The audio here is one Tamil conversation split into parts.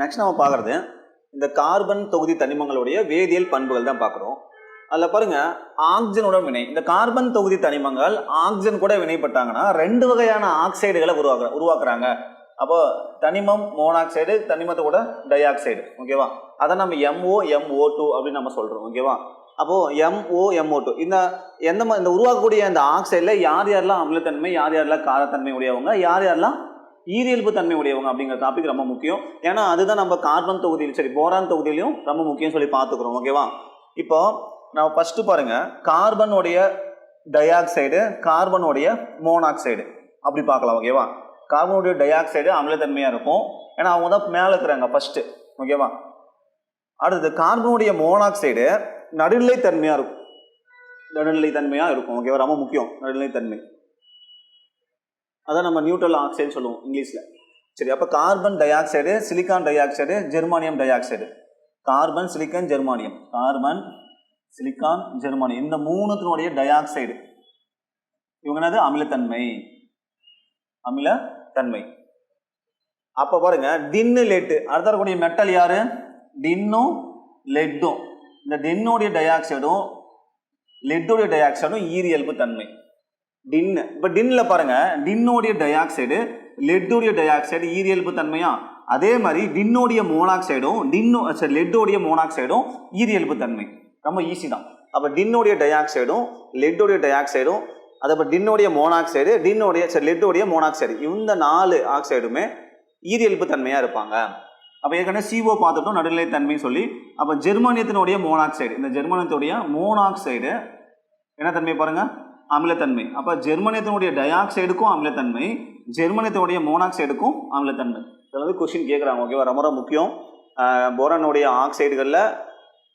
நெக்ஸ்ட் நம்ம பார்க்குறது இந்த கார்பன் தொகுதி தனிமங்களுடைய வேதியியல் பண்புகள் தான் பார்க்குறோம். அதில் பாருங்க ஆக்சிஜனோட வினை. இந்த கார்பன் தொகுதி தனிமங்கள் ஆக்சிஜன் கூட வினைப்பட்டாங்கன்னா ரெண்டு வகையான ஆக்சைடுகளை உருவாக்குற உருவாக்குறாங்க. அப்போ தனிமம் மோனாக்சைடு தனிமத்தை கூட டை ஆக்சைடு ஓகேவா அதை நம்ம எம்ஓ எம்ஓ டூ அப்படின்னு நம்ம சொல்கிறோம் ஓகேவா அப்போது எம்ஓ எம்ஓ டூ இந்த எந்த இந்த உருவாக்கக்கூடிய இந்த ஆக்சைடில் யார் யாரெல்லாம் அமிலத்தன்மை யார் யாரெல்லாம் காரத்தன்மை உடையவங்க யார் யாரெல்லாம் ஈரியல்பு தன்மை உடையவங்க அப்படிங்கிற டாபிக் ரொம்ப முக்கியம். ஏன்னா அதுதான் நம்ம கார்பன் தொகுதியில் சரி போரான் தொகுதியிலையும் ரொம்ப முக்கியம் சொல்லி பார்த்துக்கிறோம் ஓகேவா இப்போ நம்ம ஃபஸ்ட்டு பாருங்க. கார்பனுடைய டை ஆக்சைடு கார்பனுடைய மோனாக்சைடு அப்படி பார்க்கலாம் ஓகேவா கார்பனுடைய டை ஆக்சைடு அமிலத்தன்மையாக இருக்கும். ஏன்னா அவங்க தான் மேலே இருக்கிறாங்க ஃபஸ்ட்டு ஓகேவா அடுத்தது கார்பனுடைய மோனாக்சைடு நடுநிலை தன்மையாக இருக்கும். நடுநிலை தன்மையாக இருக்கும் ஓகேவா ரொம்ப முக்கியம் நடுநிலைத்தன்மை. அதான் நம்ம நியூட்ரல் ஆக்சைடுன்னு சொல்லுவோம் இங்கிலீஷில். சரி அப்போ carbon dioxide silicon dioxide germanium dioxide carbon silicon germanium carbon silicon germanium இந்த மூணுத்தினுடைய டை ஆக்சைடு இவங்க என்னது? அமிலத்தன்மை. அமிலத்தன்மை. அப்போ பாருங்க டின்னு லெட்டு அடுத்த இருக்கக்கூடிய மெட்டல் யாரு? டின்னும் லெட்டும் இந்த டின்னுடைய டை ஆக்சைடும் லெட்டுடைய டை ஆக்சைடும் ஈரியல்பு தன்மை. டின்னு இப்போ டின்ல பாருங்க டின்னோடைய டை ஆக்சைடு லெட்டுடைய டை ஆக்சைடு ஈரியல்பு தன்மையா? அதே மாதிரி டின்னோடைய மோனாக்சைடும் டின்னோ சரி லெட்டோடைய மோனாக்சைடும் ஈரியல்பு தன்மை. ரொம்ப ஈஸி தான். அப்போ டின்னோடைய டை ஆக்சைடும் லெட்டோடைய டை ஆக்சைடும் அது அப்போ டின்னோடைய மோனாக்சைடு டின்னோடைய சரி லெட்டோடைய மோனாக்சைடு இந்த நாலு ஆக்சைடுமே ஈரியல்பு தன்மையாக இருப்பாங்க. அப்போ ஏற்கனவே சிஓ பார்த்துட்டோம் நடுநிலை தன்மைன்னு சொல்லி. அப்போ ஜெர்மானியத்தினுடைய மோனாக்சைடு இந்த ஜெர்மானியத்துடைய மோனாக்சைடு என்ன தன்மை பாருங்கள் அமிலத்தன்மை. அப்போ ஜெர்மனியத்தினுடைய டயாக்சைடுக்கும் அமிலத்தன்மை ஜெர்மனியத்தினுடைய மோனாக்சைடுக்கும் அமிலத்தன்மை. இதில் வந்து கொஷின் கேட்குறாங்க ஓகேவா ரொம்ப ரொம்ப முக்கியம். போரனுடைய போரானுடைய ஆக்சைடுகளில்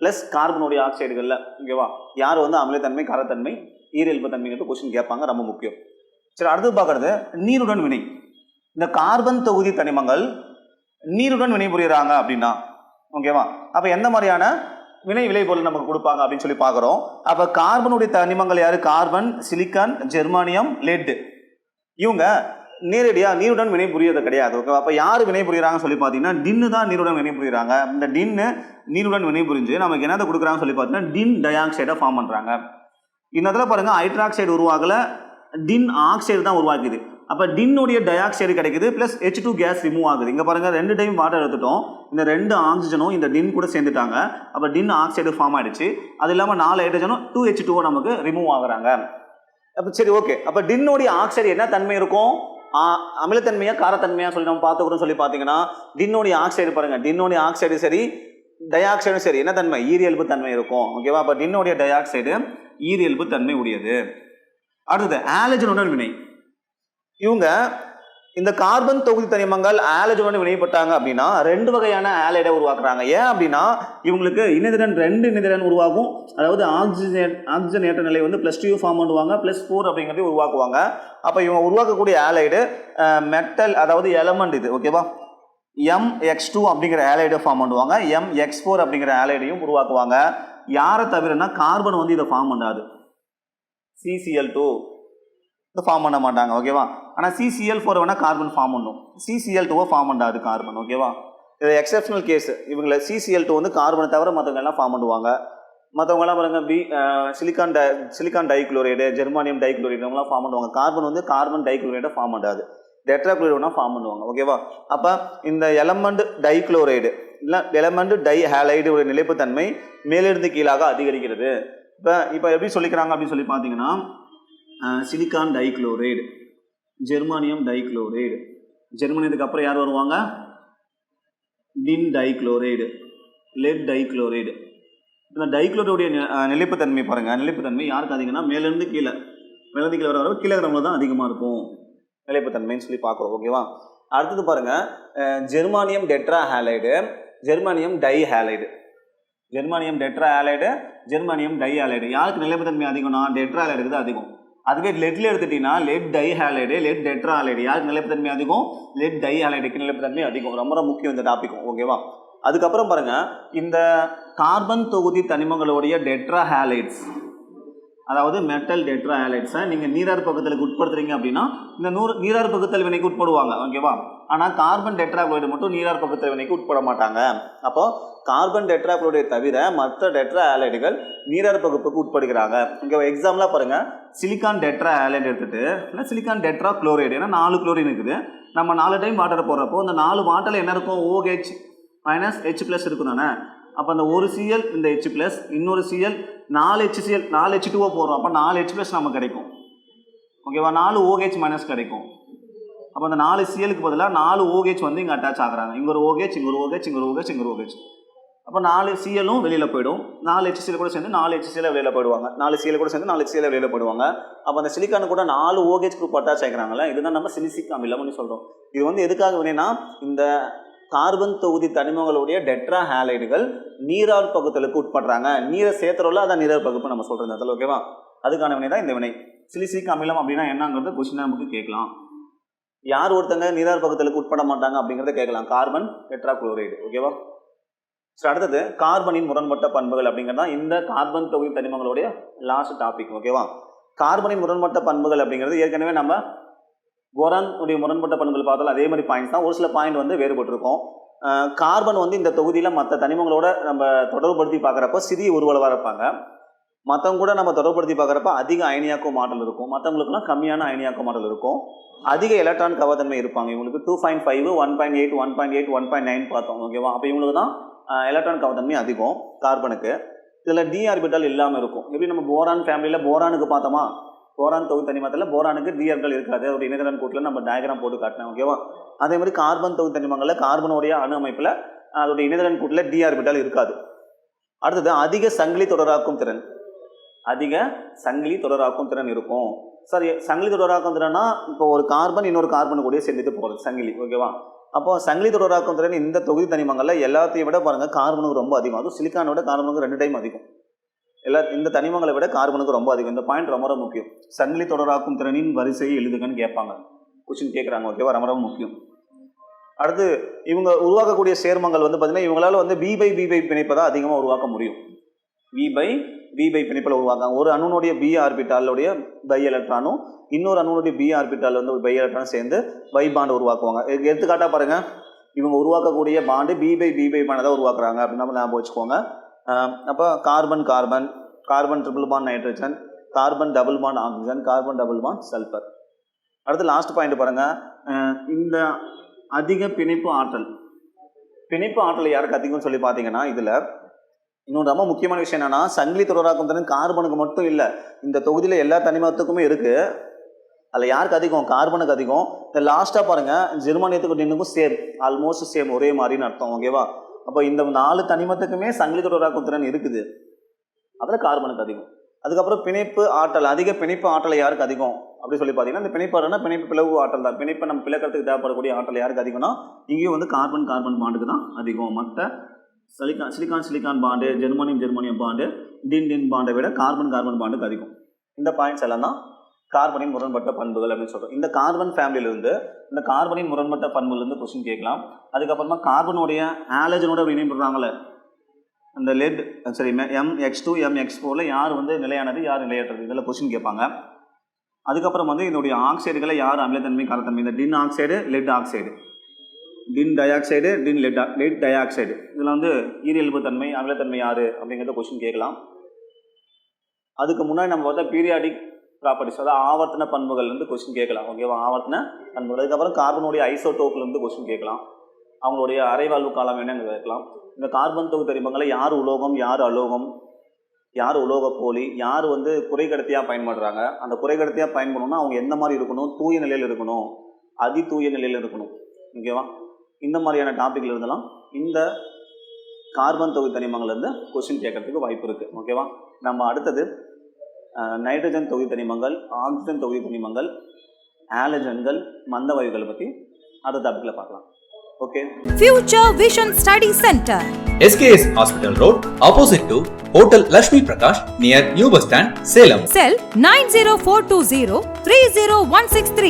ப்ளஸ் கார்பனுடைய ஆக்சைடுகளில் ஓகேவா யார் வந்து அமிலத்தன்மை காரத்தன்மை ஈரல்பு தன்மைங்கிறது கொஷின் கேட்பாங்க ரொம்ப முக்கியம். சரி அடுத்து பார்க்குறது நீருடன் வினை. இந்த கார்பன் தொகுதி தனிமங்கள் நீருடன் வினை புரிகிறாங்க அப்படின்னா ஓகேவா அப்போ எந்த மாதிரியான வினை விளைபொருள் நமக்கு கொடுப்பாங்க அப்படின்னு சொல்லி பார்க்குறோம். அப்போ கார்பனுடைய தனிமங்கள் யார்? கார்பன் சிலிக்கான் ஜெர்மானியம் லெட் இவங்க நேரடியாக நீருடன் வினை புரியறது கிடையாது ஓகே அப்போ யார் வினை புரிகிறாங்கன்னு சொல்லி பார்த்தீங்கன்னா டின்னு தான் நீருடன் வினை புரியுறாங்க. இந்த டின்னு நீருடன் வினை புரிஞ்சு நமக்கு என்னதை கொடுக்குறாங்கன்னு சொல்லி பார்த்தீங்கன்னா டின் டை ஆக்சைடை ஃபார்ம் பண்ணுறாங்க இந்த இடத்துல பாருங்கள் ஹைட்ராக்சைடு உருவாகல டின் ஆக்சைடு தான் உருவாக்குது. அப்போ டின்னுடைய டயாக்சைடு கிடைக்குது plus H two gas remove ஆகுது. இங்கே பாருங்கள் ரெண்டு டைம் வாட்டர் எடுத்துட்டோம். இந்த ரெண்டு ஆக்சிஜனும் இந்த டின் கூட சேர்ந்துட்டாங்க. அப்போ டின் ஆக்சைடு ஃபார்ம் ஆகிடுச்சு அது இல்லாமல் நாலு ஹைட்ரஜனும் டூ ஹெச் டூ நமக்கு ரிமூவ் ஆகுறாங்க. அப்போ சரி ஓகே அப்போ டின்னுடைய ஆக்சைடு என்ன தன்மை இருக்கும்? அமிலத்தன்மையாக அமிலத்தன்மையா காரத்தன்மையா சொல்லி நம்ம பார்த்துக்கிறோம் சொல்லி பார்த்தீங்கன்னா டின்னுடைய ஆக்சைடு பாருங்க டின்னுடைய ஆக்சைடு சரி டயாக்சைடும் சரி என்ன தன்மை? ஈரியல்பு தன்மை இருக்கும். ஓகேவா அப்போ டின்னுடைய டயாக்சைடு ஈரியல்பு தன்மை உடையது. அடுத்தது ஆலஜனுடன் வினை. இவங்க இந்த கார்பன் தொகுதி தனிமங்கள் ஆலஜனுடன் வினைப்பட்டாங்க அப்படின்னா ரெண்டு வகையான ஆலைடை உருவாக்குறாங்க. ஏன் அப்படின்னா இவங்களுக்கு இணைதிறன் ரெண்டு இணைதிறன் உருவாகும். அதாவது ஆக்சிஜன் ஆக்சிஜன் ஏற்ற நிலை வந்து ப்ளஸ் டூ ஃபார்ம் பண்ணுவாங்க ப்ளஸ் ஃபோர் அப்படிங்கிறத உருவாக்குவாங்க. அப்போ இவங்க உருவாக்கக்கூடிய ஆலைடு மெட்டல் அதாவது எலமெண்ட் இது ஓகேவா எம் எக்ஸ் டூ அப்படிங்கிற ஆலைடை ஃபார்ம் பண்ணுவாங்க. எம் எக்ஸ் ஃபோர் அப்படிங்கிற ஆலைடையும் உருவாக்குவாங்க. யாரை தவிரனா கார்பன் வந்து இதை ஃபார்ம் பண்ணாது. சிசிஎல் டூ ஃபார்ம் பண்ண மாட்டாங்க ஓகேவா ஆனால் சிசிஎல் ஃபோர் வேணால் கார்பன் ஃபார்ம் பண்ணும். சிசிஎல் டூவை ஃபார்ம் பண்ணாது கார்பன் ஓகேவா இது எக்ஸப்ஷனல் கேஸ் இவங்கள சிசிஎல் டூ வந்து கார்பனை தவிர மற்றவங்க எல்லாம் ஃபார்ம் பண்ணுவாங்க. மற்றவங்களாம் பாருங்க P silicon di silicon dichloride germanium dichloride அவங்களாம் ஃபார்ம் பண்ணுவாங்க. கார்பன் வந்து கார்பன் டைக்ளோரைடை ஃபார்ம் பண்ணாது. டெட்ராக்ளோரைடுனா ஃபார்ம் பண்ணுவாங்க ஓகேவா அப்போ இந்த எலமெண்ட் டைக்ளோரைடு இல்லை எலமெண்ட் டை ஹேலைடு ஒரு நிலைப்புத்தன்மை மேலிருந்து கீழாக அதிகரிக்கிறது. இப்போ இப்போ எப்படி சொல்லிக்கிறாங்க அப்படின்னு சொல்லி பார்த்தீங்கன்னா சிலிக்கான் டைக்ளோரைடு. Germanium dichloride. ஜெர்மானியத்துக்கு அப்புறம் யார் வருவாங்க? Tin dichloride. Lead dichloride. இந்த டைக்ளோரைடுடைய நிலைப்புத்தன்மை பாருங்கள் நிலைப்புத்தன்மை யாருக்கு அதிகம்னா மேலேருந்து கீழே. மேலேருந்து கீழே வர வர கீழே இருக்கிறவங்க தான் அதிகமாக இருக்கும். நிலைப்புத்தன்மைன்னு சொல்லி பார்க்குறோம். ஓகேவா அடுத்தது பாருங்கள் germanium tetrahalide germanium dihalide germanium tetrahalide germanium dihalide யாருக்கு நிலைப்புத்தன்மை அதிகம்னா டெட்ரா ஹேலைடுக்கு தான் அதிகம். அதுவே லெட்ல எடுத்துட்டீங்கன்னா lead tie halide lead tetra halide யாருக்கு நிலைப்புத்தன்மை அதிகம்? லெட் டை ஹாலைடுக்கு நிலைப்புத்தன்மை அதிகம். ரொம்ப ரொம்ப முக்கியம் இந்த டாபிக்கும் ஓகேவா அதுக்கப்புறம் பாருங்க இந்த கார்பன் தொகுதி தனிமங்களுடைய டெட்ரா ஹாலைட்ஸ் அதாவது மெட்டல் டெட்ரா ஆலைட்ஸை நீங்கள் நீரார் பக்கத்தில் உட்படுத்துறீங்க அப்படின்னா இந்த நூறு நீரார் பக்கத்தில் வினைக்கு உட்படுவாங்க ஓகேவா ஆனால் கார்பன் டெட்ராக்ளோரைடு மட்டும் நீரார் பக்கத்தில் வினைக்கு உட்பட மாட்டாங்க அப்போது கார்பன் டெட்ராக்ளோரைடு தவிர மற்ற டெட்ரா ஆலைடுகள் நீரார் பகுப்புக்கு உட்படுகிறாங்க. இங்கே எக்ஸாம்பிளாக பாருங்கள் சிலிக்கான் டெட்ரா ஆலைடு எடுத்துகிட்டு இல்லை சிலிக்கான் டெட்ரா குளோரைடு ஏன்னா நாலு குளோரின் இருக்குது. நம்ம நாலு டைம் வாட்டர் போடுறப்போ இந்த நாலு வாட்டரில் என்ன இருக்கும்? ஓஹெச் மைனஸ் ஹெச் ப்ளஸ் இருக்கும் தானே அப்போ அந்த ஒரு சிஎல் இந்த ஹெச் ப்ளஸ் இன்னொரு சிஎல் நாலு ஹெச்சிஎல் நாலு ஹெச் டூவோ போடுறோம். அப்போ நாலு ஹெச் ப்ளஸ் நமக்கு கிடைக்கும். ஓகேவா நாலு ஓஹெச் மைனஸ் கிடைக்கும். அப்போ அந்த நாலு சிஎலுக்கு பதிலாக நாலு ஓஹெச் வந்து இங்கே அட்டாச் ஆகுறாங்க. இங்கே ஒரு ஓஹெச் இங்கே ஒரு ஓஹெச் இங்கே ஒரு ஓஹெச் இங்கே ஒரு ஓஹெச் அப்போ நாலு சிஎலும் வெளியில் போயிடும். நாலு ஹெச்சிஎல் கூட சேர்ந்து நாலு ஹெச்சிஎல் வெளியில் போயிடுவாங்க. நாலு சிஎல் கூட சேர்ந்து நாலு ஹெச்சிஎல் வெளியில் போயிடுவாங்க. அப்போ அந்த சிலிக்கானு கூட நாலு ஓஹெச் குரூப் அட்டாச் ஆகிறாங்களே இதுதான் நம்ம சிலிசிக் அமிலம்னு சொல்கிறோம் இது வந்து எதுக்காக வேணும்னா இந்த கார்பன் தொகுதி தனிமங்களுடைய டெட்ரா ஹேலைடுகள் நீரார் பகுத்தலுக்கு உட்படுறாங்க. நீரை சேர்த்துறோம்ல அதான் நீரார் பகுப்பு நம்ம சொல்கிறது அதில் ஓகேவா அதுக்கான வினை தான் இந்த வினை. சிலிசிக் அமிலம் அப்படின்னா என்னங்கிறது கொஸ்டின் நமக்கு கேட்கலாம். யார் ஒருத்தங்க நீரார் பகுத்தலுக்கு உட்பட மாட்டாங்க அப்படிங்கிறத கேட்கலாம். கார்பன் டெட்ரா குளோரைடு ஓகேவா ஸோ அடுத்தது கார்பனின் முரண்பட்ட பண்புகள் அப்படிங்கிறது தான் இந்த கார்பன் தொகுதி தனிமங்களுடைய லாஸ்ட் டாபிக் ஓகேவா கார்பனின் முரண்பட்ட பண்புகள் அப்படிங்கிறது ஏற்கனவே நம்ம போரான் உடைய முரண்பட்ட பண்புகள் பார்த்தாலும் அதே மாதிரி பாயிண்ட்ஸ் தான். ஒரு சில பாயிண்ட் வந்து வேறுபட்டிருக்கும். கார்பன் வந்து இந்த தொகுதியில் மற்ற தனிமங்களோட நம்ம தொடர்புபடுத்தி பார்க்குறப்ப சிறிய உருவளவாக இருப்பாங்க. மற்றவங்க கூட நம்ம தொடர்புபடுத்தி பார்க்குறப்ப அதிக அயனியாக்கும் மாடல் இருக்கும். மற்றவங்களுக்குலாம் கம்மியான அயனியாக்கும் மாடல் இருக்கும். அதிக எலக்ட்ரான் கவர்தன்மை இருப்பாங்க. இவங்களுக்கு two point five one point eight one point eight one point nine பார்த்தோம். ஓகேவா அப்போ இவங்களுக்கு தான் எலக்ட்ரான் கவர்தன்மை அதிகம் கார்பனுக்கு இதில் டி ஆர்பிட்டல் இல்லாமல் இருக்கும். எப்படி நம்ம போரான் ஃபேமிலியில் போரானுக்கு பார்த்தோமா? போரான் தொகுதி தனிமத்தில் போரானுக்கு டி இருக்காது. ஒரு இணையதளம் கூட்டில் நம்ம டயக்ராம் போட்டு காட்டினேன் ஓகேவா அதே மாதிரி கார்பன் தொகுதி தனிமங்களில் கார்பனுடைய அணு அமைப்பில் அதோடைய இணையதளம் கூட்டில் டி இருக்காது. அடுத்தது அதிக சங்கிலி தொடராக்கும் திறன். அதிக சங்கிலி தொடராக்கும் திறன் இருக்கும். சரி சங்கிலி தொடராக்கும் திறன்னா இப்போ ஒரு கார்பன் இன்னொரு கார்பன் கூட சேர்ந்துட்டு போகிறது சங்கிலி ஓகேவா அப்போ சங்கிலி தொடராக்கும் திறன் இந்த தொகுதி தனிமங்களில் எல்லாத்தையும் விட பாருங்கள் கார்பனுக்கு ரொம்ப அதிகம். அதுவும் கார்பனுக்கு ரெண்டு டைம் அதிகம். எல்லா இந்த தனிமங்களை விட கார்பனுக்கு ரொம்ப அதிகம். இந்த பாயிண்ட் ரொம்ப ரொம்ப முக்கியம். சங்கிலி தொடராக்கும் திறனின் வரிசையை எழுதுங்கன்னு கேட்பாங்க. கொஸ்டின் கேட்குறாங்க ஓகேவா ரொம்ப ரொம்ப முக்கியம். அடுத்து இவங்க உருவாக்கக்கூடிய சேர்மங்கள் வந்து பார்த்தீங்கன்னா இவங்களால வந்து பி பை பி பை பிணைப்பை தான் அதிகமாக உருவாக்க முடியும். பி பை பி பை பிணைப்பில் உருவாக்காங்க ஒரு அணுனுடைய பி ஆர்பிட்டாலுடைய பை எலக்ட்ரானும் இன்னொரு அணுனுடைய பி ஆர்பிட்டால் வந்து ஒரு பை எலக்ட்ரான் சேர்ந்து பை பாண்டு உருவாக்குவாங்க. எடுத்துக்காட்டாக பாருங்கள் இவங்க உருவாக்கக்கூடிய bond p pi p pi பாண்டை தான் உருவாக்குறாங்க. அப்படின்னு நம்ம ஞாபகம் வச்சுக்கோங்க. அப்போ carbon carbon carbon triple bond nitrogen carbon double bond oxygen carbon double bond sulphur அடுத்து லாஸ்ட் பாயிண்ட் பாருங்கள் இந்த அதிக பிணைப்பு ஆற்றல். பிணைப்பு ஆற்றல் யாருக்கு அதிகம்னு சொல்லி பார்த்தீங்கன்னா இதில் இன்னொரு ரொம்ப முக்கியமான விஷயம் என்னென்னா சங்கிலி தொடராக்கும் திறன் கார்பனுக்கு மட்டும் இல்லை இந்த தொகுதியில் எல்லா தனிமத்துக்குமே இருக்குது அதில் யாருக்கு அதிகம் கார்பனுக்கு அதிகம் இந்த லாஸ்ட்டாக பாருங்கள் ஜெர்மானியத்துக்கு டின்னுக்கும் சேம் ஆல்மோஸ்ட் சேம் ஒரே மாதிரின்னு அர்த்தம் ஓகேவா அப்போ இந்த நாலு தனிமத்துக்குமே சங்கிலி தொடராக்கும் திறன் இருக்குது. அதில் கார்பனுக்கு அதிகம். அதுக்கப்புறம் பிணைப்பு ஆற்றல் அதிக பிணைப்பு ஆற்றல் யாருக்கு அதிகம்? அப்படின்னு சொல்லி பார்த்தீங்கன்னா இந்த பிணைப்பு பிணைப்பு பிளவு ஆற்றல் தான். பிணைப்பை நம்ம பிளக்கிறதுக்கு தேவைப்படக்கூடிய ஆற்றல் யாருக்கு அதிகம்னா இங்கேயும் வந்து கார்பன் கார்பன் பாண்டுக்கு தான் அதிகம். மற்ற silicon silicon silicon bond germanium germanium bond tin tin பாண்டை விட கார்பன் கார்பன் பாண்டுக்கு அதிகம். இந்த பாயிண்ட்ஸ் எல்லாம் தான் கார்பனின் முரண்பட்ட பண்புகள் அப்படின்னு சொல்கிறோம் இந்த கார்பன் ஃபேமிலியிலிருந்து இந்த கார்பனின் முரண்பட்ட பண்புலேருந்து கொஸ்டின் கேட்கலாம். அதுக்கப்புறமா கார்பனுடைய ஆலஜனோட இணைப்படுறாங்களே அந்த லெட் சரி M X two M X ஃபோரில் யார் வந்து நிலையானது யார் நிலையற்றது? இதில் கொஸ்டின் கேட்பாங்க. அதுக்கப்புறம் வந்து இதனுடைய ஆக்சைடுகளை யார் அமிலத்தன்மை காரத்தன்மை? இந்த tin oxide lead oxide tin dioxide tin lead lead dioxide இதில் வந்து ஈரியல்பு தன்மை அமிலத்தன்மை யார்? அப்படிங்கிறத கொஸ்டின் கேட்கலாம். அதுக்கு முன்னாடி நம்ம பார்த்தா பீரியாடிக் ப்ராப்பர்ட்டிஸ் அதாவது ஆவர்த்தன பண்புகள்லேருந்து கொஸ்டின் கேட்கலாம். ஓகேவா ஆவர்த்தன பண்புகள். அதுக்கப்புறம் கார்பனுடைய ஐசோடோப்லேருந்து கொஸ்டின் கேட்கலாம். அவங்களுடைய அரைவாழ்வு காலம் என்ன கேட்கலாம். இந்த கார்பன் தொகு தரிமங்களை யார் உலோகம் யார் அலோகம் யார் உலோக போலி யார் வந்து குறைகடத்தியாக பயன்படுறாங்க? அந்த குறைகடத்தியாக பயன்படணும்னா அவங்க எந்த மாதிரி இருக்கணும்? தூய நிலையில் இருக்கணும். அதி தூய நிலையில் இருக்கணும். ஓகேவா இந்த மாதிரியான டாப்பிக்ல இருந்தெல்லாம் இந்த கார்பன் தொகுதி தனிமங்கள்லேருந்து கொஸ்டின் கேட்கறதுக்கு வாய்ப்பு இருக்குது ஓகேவா நம்ம அடுத்தது நைட்ரஜன் தொகுதி தனிமங்கள் ஆக்சிஜன் தொகுதி தனிமங்கள் ஆலஜன்கள் மந்த வாயுகளை பற்றி அடுத்த டாப்பிக்கில் பார்க்கலாம் okay Future Vision Study Center. SKS Hospital Road, opposite to Hotel Lakshmi Prakash, near New Bus Stand, Salem. Cell 90420 30163.